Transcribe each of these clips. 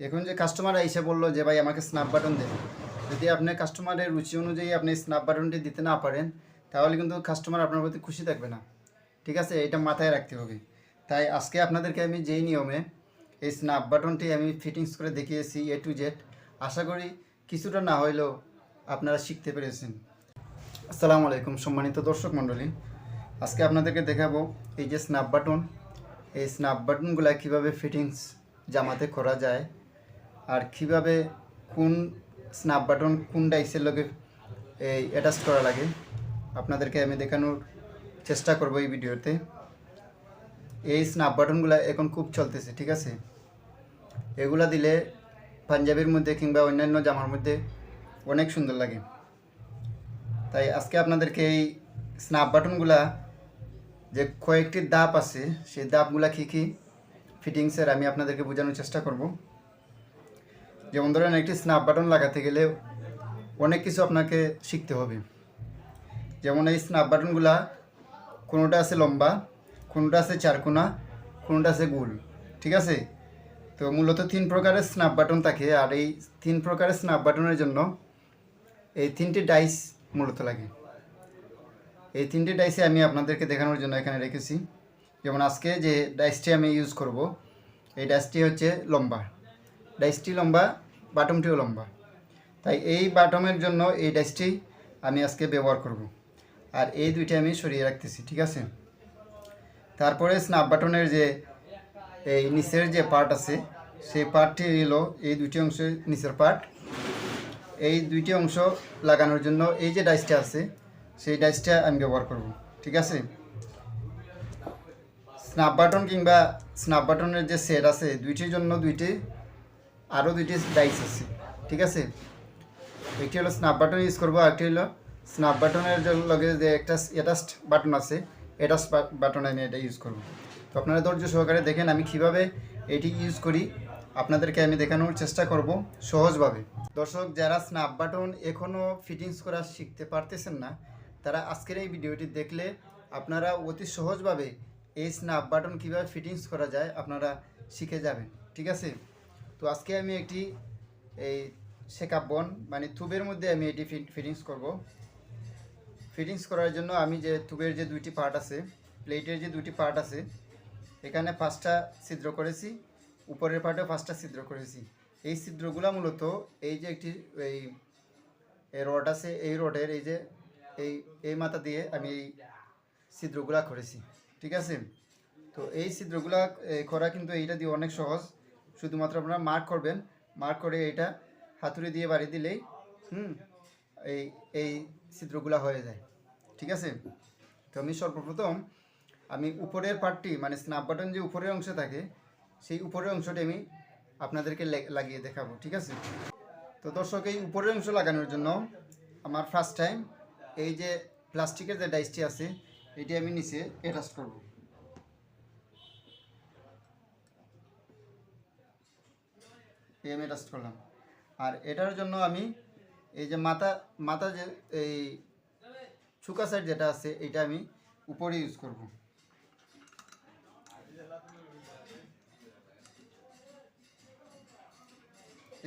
এখন যে কাস্টমার এসে বলল যে, ভাই, আমাকে স্ন্যাপ বাটন দেন যদি আপনি কাস্টমারের রুচি অনুযায়ী আপনি স্ন্যাপ বাটনটি দিতে না পারেন, তাহলে কিন্তু কাস্টমার আপনার প্রতি খুশি থাকবে না। ঠিক আছে? এটা মাথায় রাখতে হবে। তাই আজকে আপনাদেরকে আমি যেই নিয়মে এই স্ন্যাপ বাটনটি আমি ফিটিংস করে দেখিয়েছি এ টু জেড আশা করি কিছুটা না হইলেও আপনারা শিখতে পেরেছেন। আসসালামু আলাইকুম, সম্মানিত দর্শক মণ্ডলী। আজকে আপনাদেরকে দেখাবো এই যে স্ন্যাপ বাটন এই স্ন্যাপ বাটনগুলো কীভাবে ফিটিংস জামাতে করা যায় আর কীভাবে কোন স্ন্যাপ বাটন কোন ডাইসের লগে, এই অ্যাটাচ করা লাগে, আপনাদেরকে আমি দেখানোর চেষ্টা করব এই ভিডিওতে। এই স্ন্যাপ বাটনগুলো এখন খুব চলতেছে, ঠিক আছে? এগুলা দিলে পাঞ্জাবির মধ্যে কিংবা অন্যান্য জামার মধ্যে অনেক সুন্দর লাগে। তাই আজকে আপনাদেরকে এই স্ন্যাপ বাটনগুলা যে কয়েকটি দাপ আছে, সেই দাপগুলা কী কী ফিটিংসের আমি আপনাদেরকে বোঝানোর চেষ্টা করব। যেমন ধরেন একটি স্ন্যাপ বাটন লাগাতে গেলে অনেক কিছু আপনাকে শিখতে হবে। যেমন এই স্ন্যাপ বাটনগুলা কোনোটা আছে লম্বা, কোনোটা আছে চারকোনা কোনোটা আছে গোল, ঠিক আছে? তো মূলত তিন প্রকারের স্ন্যাপ বাটন থাকে আর এই তিন প্রকারের স্ন্যাপ বাটনের জন্য এই তিনটি ডাইস মূলত লাগে। এই তিনটি ডাইসে আমি আপনাদেরকে দেখানোর জন্য এখানে রেখেছি। যেমন আজকে যে ডাইসটি আমি ইউজ করব, এই ডাইসটি হচ্ছে লম্বা। ডাইসটি লম্বা বাটমটিও লম্বা। তাই এই বাটমের জন্য এই ডাইসটি আমি আজকে ব্যবহার করব। আর এই দুইটা আমি সরিয়ে রাখতেছি, ঠিক আছে? তারপরে স্ন্যাপ বাটনের যে এই নিচের যে পার্ট আছে, সেই পার্টটি হলো এই দুটি অংশ নিচের পার্ট এই দুইটি অংশ লাগানোর জন্য এই যে ডাইসটা আছে, সেই ডাইসটা আমি ব্যবহার করব, ঠিক আছে? স্ন্যাপ বাটন কিংবা স্ন্যাপ বাটনের যে সেট আছে, দুইটির জন্য দুইটি আরও দুইটি ডাইস আছে, ঠিক আছে? একটি হলো স্ন্যাপ বাটন ইউজ করব একটি হলো স্ন্যাপ বাটনের লগে যে একটা অ্যাটাচড বাটন আছে অ্যাটাচ বাটন আমি এটা ইউজ করব। তো আপনারা ধৈর্য সহকারে দেখেন আমি কীভাবে এটি ইউজ করি, আপনাদেরকে আমি দেখানোর চেষ্টা করব সহজভাবে। দর্শক, যারা স্ন্যাপ বাটন এখনও ফিটিংস করা শিখতে পারতেছেন না, তারা আজকের এই ভিডিওটি দেখলে আপনারা অতি সহজভাবে এই স্ন্যাপ বাটন কীভাবে ফিটিংস করা যায় আপনারা শিখে যাবেন, ঠিক আছে? তো আজকে আমি একটি, এই শেকাপ বন মানে থুবের মধ্যে আমি এটি ফিটিংস করব। ফিটিংস করার জন্য আমি যে থুবের যে দুইটি পার্ট আছে প্লেটের যে দুইটি পার্ট আছে, এখানে পাঁচটা ছিদ্র করেছি, উপরের পার্টেও পাঁচটা ছিদ্র করেছি। এই ছিদ্রগুলো মূলত এই যে একটি, এই রড আছে, এই রডের এই যে, এই এই মাথা দিয়ে আমি এই ছিদ্রগুলা করেছি, ঠিক আছে? তো এই ছিদ্রগুলা করা কিন্তু এইটা দিয়ে অনেক সহজ। শুধুমাত্র আপনারা মার্ক করবেন। মার্ক করে এইটা হাতুড়ি দিয়ে বাড়ি দিলেই, হুম, এই এই ছিদ্রগুলা হয়ে যায়। ঠিক আছে? তো আমি সর্বপ্রথম আমি উপরের পার্টটি মানে স্ন্যাপ বাটন যে উপরের অংশ থাকে, সেই উপরের অংশটি আমি আপনাদেরকে লাগিয়ে দেখাবো। ঠিক আছে? তো দর্শক, এই উপরের অংশ লাগানোর জন্য আমার ফার্স্ট টাইম এই যে প্লাস্টিকের যে ডাইসটি আছে, এটি আমি নিচে অ্যাটাচ করব। এই আমি অ্যাটাচ করলাম। আর এটার জন্য আমি এই যে মাথা মাথা যে এই ছুকা সাইড যেটা আছে, এটা আমি উপরে ইউজ করব।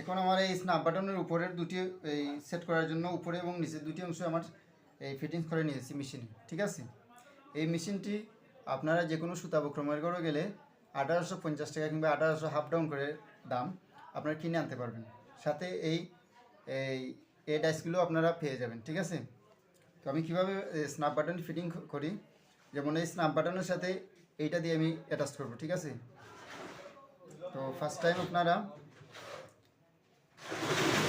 এখন আমার এই স্ন্যাপ বাটনের উপরের দুটি এই সেট করার জন্য উপরে এবং নিচে দুটি অংশ আমার এই ফিটিংস করে নিয়েছি মেশিনে ঠিক আছে? এই মেশিনটি আপনারা যে কোনো সুতা বক্রমের করে গেলে আঠারোশো পঞ্চাশ টাকা কিংবা আঠারোশো হাফ ডাউন করে দাম আপনারা কিনে আনতে পারবেন। সাথে এই এই এই ডাইসগুলো আপনারা পেয়ে যাবেন, ঠিক আছে? তো আমি কীভাবে স্ন্যাপ বাটন ফিটিং করি? যেমন এই স্ন্যাপ বাটনের সাথে এইটা দিয়ে আমি অ্যাটাচ করব, ঠিক আছে? তো ফার্স্ট টাইম আপনারা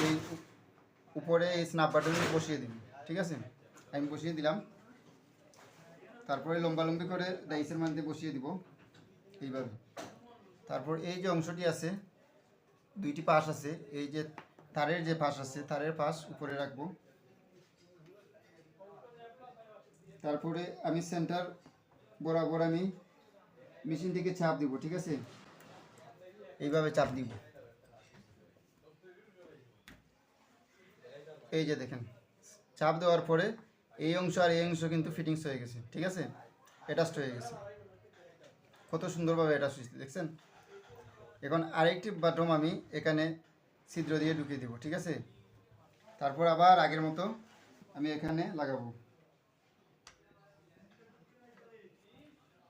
এই উপরে এই স্ন্যাপ বাটন বসিয়ে দিন, ঠিক আছে? আমি বসিয়ে দিলাম। তারপরে লম্বালম্বি করে ডাইসের মধ্যে বসিয়ে দিব, এইভাবে। তারপর এই যে অংশটি আছে দুইটি পাশ আছে, এই যে তারের যে পাশ আছে, তারের পাশ উপরে রাখব। তারপরে আমি সেন্টার বরাবর আমি মেশিন থেকে চাপ দিব, ঠিক আছে? এইভাবে চাপ দিব। এই যে দেখেন, চাপ দেওয়ার পরে এই অংশ আর এই অংশ কিন্তু ফিটিংস হয়ে গেছে, ঠিক আছে? অ্যাটাচড হয়ে গেছে। কত সুন্দরভাবে অ্যাটাচ হয়েছে, দেখছেন? এখন আরেকটি বাটম আমি এখানে ছিদ্র দিয়ে ঢুকিয়ে দিব, ঠিক আছে? তারপর আবার আগের মতো আমি এখানে লাগাবো।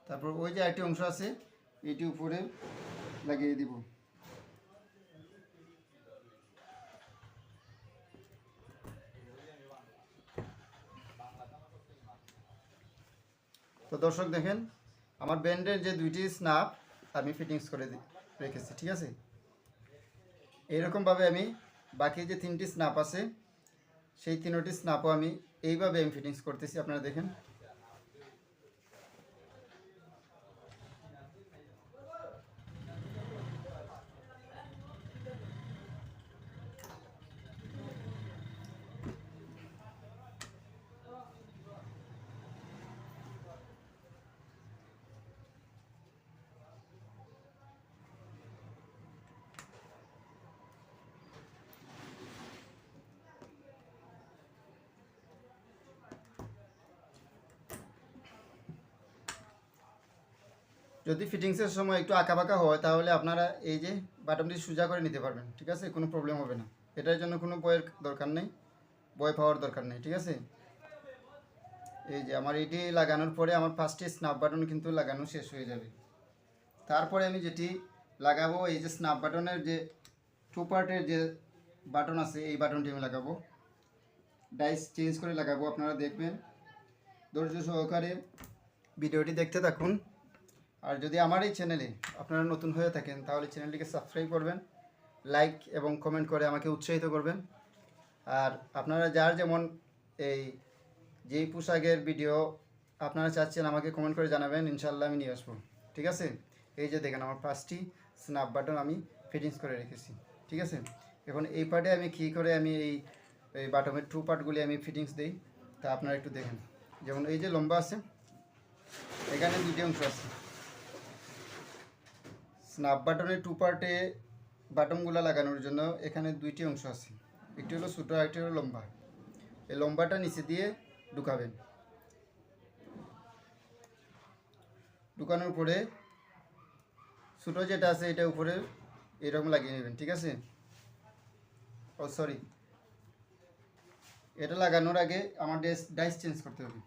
তারপর ওই যে একটি অংশ আছে, এটি উপরে লাগিয়ে দিব। তো দর্শক দেখেন, আমার ব্যান্ডের যে দুইটি স্নাপ আমি ফিটিংস করে দি- রেখেছি, ঠিক আছে? এইরকমভাবে আমি বাকি যে তিনটি স্নাপ আছে, সেই তিনটি স্নাপও আমি এইভাবে আমি ফিটিংস করতেছি, আপনারা দেখেন। যদি ফিটিংসের সময় একটু আঁকাবাঁকা হয়, তাহলে আপনারা এই যে বাটনটি সোজা করে নিতে পারবেন, ঠিক আছে? কোনো প্রবলেম হবে না। এটার জন্য কোনো বইয়ের দরকার নেই বই পাওয়ার দরকার নেই, ঠিক আছে? এই যে আমার এটি লাগানোর পরে আমার ফার্স্টে স্ন্যাপ বাটন কিন্তু লাগানো শেষ হয়ে যাবে। তারপরে আমি যেটি লাগাবো, এই যে স্ন্যাপ বাটনের যে টু পার্টের যে বাটন আছে, এই বাটনটি আমি লাগাবো। ডাইস চেঞ্জ করে লাগাবো, আপনারা দেখবেন। ধৈর্য সহকারে ভিডিওটি দেখতে থাকুন। আর যদি আমার এই চ্যানেলে আপনারা নতুন হয়ে থাকেন, তাহলে চ্যানেলটিকে সাবস্ক্রাইব করবেন লাইক এবং কমেন্ট করে আমাকে উৎসাহিত করবেন। আর আপনারা যার যেমন এই যেই পোশাকের ভিডিও আপনারা চাচ্ছেন, আমাকে কমেন্ট করে জানাবেন ইনশাল্লাহ আমি নিয়ে আসব। ঠিক আছে? এই যে দেখেন, আমার পাঁচটি স্ন্যাপ বাটন আমি ফিটিংস করে রেখেছি। ঠিক আছে? এখন এই পার্টে আমি কী করে আমি এই এই বাটমের টু পার্টগুলি আমি ফিটিংস দিই, তা আপনারা একটু দেখেন। যেমন এই যে লম্বা আছে, এখানে দুটি অংশ আছে। স্ন্যাপ বাটনের টু পার্টে বাটনগুলো লাগানোর জন্য এখানে দুইটি অংশ আছে। একটি হলো ছোটো আর একটি হলো লম্বা। এই লম্বাটা নিচে দিয়ে ঢুকাবেন। ঢুকানোর পরে ছোটো যেটা আছে এটা উপরে এরকম লাগিয়ে নেবেন, ঠিক আছে? ও সরি এটা লাগানোর আগে আমার ডেস ডাইস চেঞ্জ করতে হবে।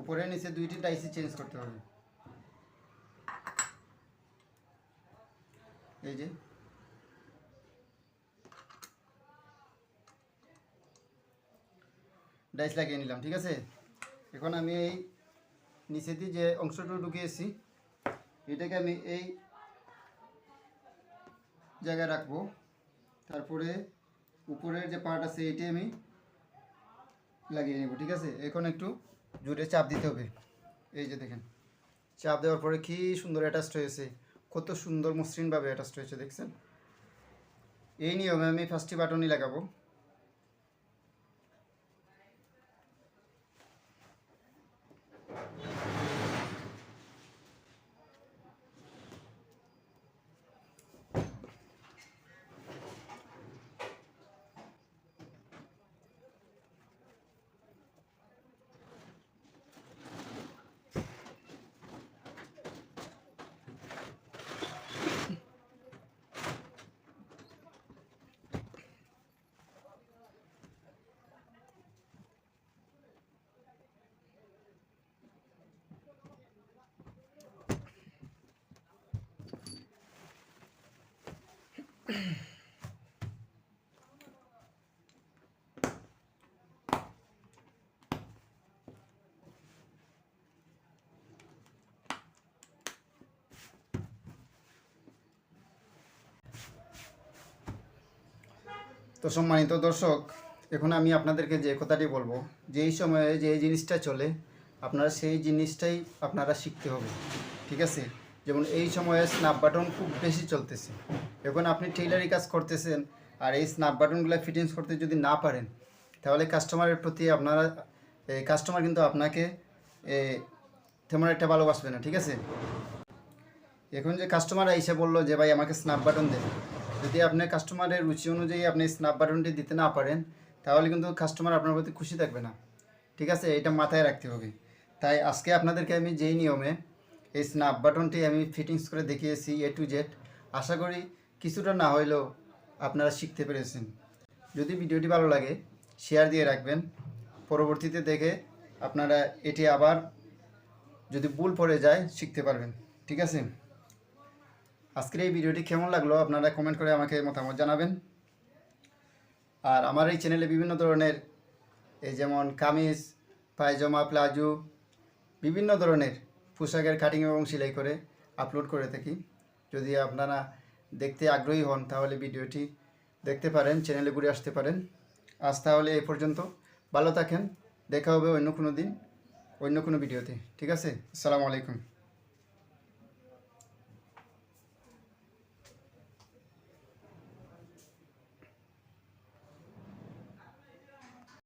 উপরে, নিচে দুইটি ডাইসই চেঞ্জ করতে হবে। এই যে। ডাইস লাগিয়ে নিলাম, ঠিক আছে? এখন আমি এই নিচে দিয়ে যে অংশটা ঢুকিয়েছি এটাকে আমি এই জায়গায় রাখব। তারপরে উপরের যে পার্ট আছে, এটি আমি লাগিয়ে নেব, ঠিক আছে? এখন একটু জোরে চাপ দিতে হবে। এই যে দেখেন, চাপ দেওয়ার পরে কি সুন্দর অ্যাটাচড হয়েছে। কত সুন্দর মসৃণভাবে অ্যাটাচড হয়েছে দেখছেন? এই নিয়মে আমি ফার্স্টটি বাটনই লাগাবো। তো সম্মানিত দর্শক, এখন আমি আপনাদেরকে যে কথাটি বলব, যেই সময়ে যে জিনিসটা চলে, আপনারা সেই জিনিসটাই আপনারা শিখতে হবে, ঠিক আছে? যেমন এই সময়ে স্ন্যাপ বাটন খুব বেশি চলতেছে। এখন আপনি টেইলারি কাজ করতেছেন আর এই স্ন্যাপ বাটনগুলো ফিটিংস করতে যদি না পারেন, তাহলে কাস্টমারের প্রতি আপনারা কাস্টমার কিন্তু আপনাকে তেমন একটা ভালোবাসবে না, ঠিক আছে? এখন যে কাস্টমার এসে বলল যে, ভাই, আমাকে স্ন্যাপ বাটন দেন যদি আপনি কাস্টমারের রুচি অনুযায়ী আপনি স্ন্যাপ বাটনটি দিতে না পারেন, তাহলে কিন্তু কাস্টমার আপনার প্রতি খুশি থাকবে না, ঠিক আছে? এটা মাথায় রাখতে হবে। তাই আজকে আপনাদেরকে আমি যেই নিয়মে এই স্ন্যাপ বাটনটি আমি ফিটিংস করে দেখিয়েছি এ টু জেড আশা করি কিছুটা না হলেও আপনারা শিখতে পেরেছেন। যদি ভিডিওটি ভালো লাগে শেয়ার দিয়ে রাখবেন। পরবর্তীতে দেখে আপনারা এটি আবার যদি ভুল পড়ে যায়, শিখতে পারবেন। ঠিক আছে? আজকের এই ভিডিওটি কেমন লাগল আপনারা কমেন্ট করে আমাকে মতামত জানাবেন। আর আমার এই চ্যানেলে বিভিন্ন ধরনের এই যেমন কামিজ, পায়জামা, প্লাজো, বিভিন্ন ধরনের পোশাকের কাটিং এবং সেলাই করে আপলোড করে থাকি। যদি আপনারা দেখতে আগ্রহী হন, তাহলে ভিডিওটি দেখতে পারেন চ্যানেলে ঘুরে আসতে পারেন। আজ তাহলে এ পর্যন্ত। ভালো থাকেন। দেখা হবে অন্য কোনো দিন, অন্য কোনো ভিডিওতে। ঠিক আছে? আসসালামু আলাইকুম।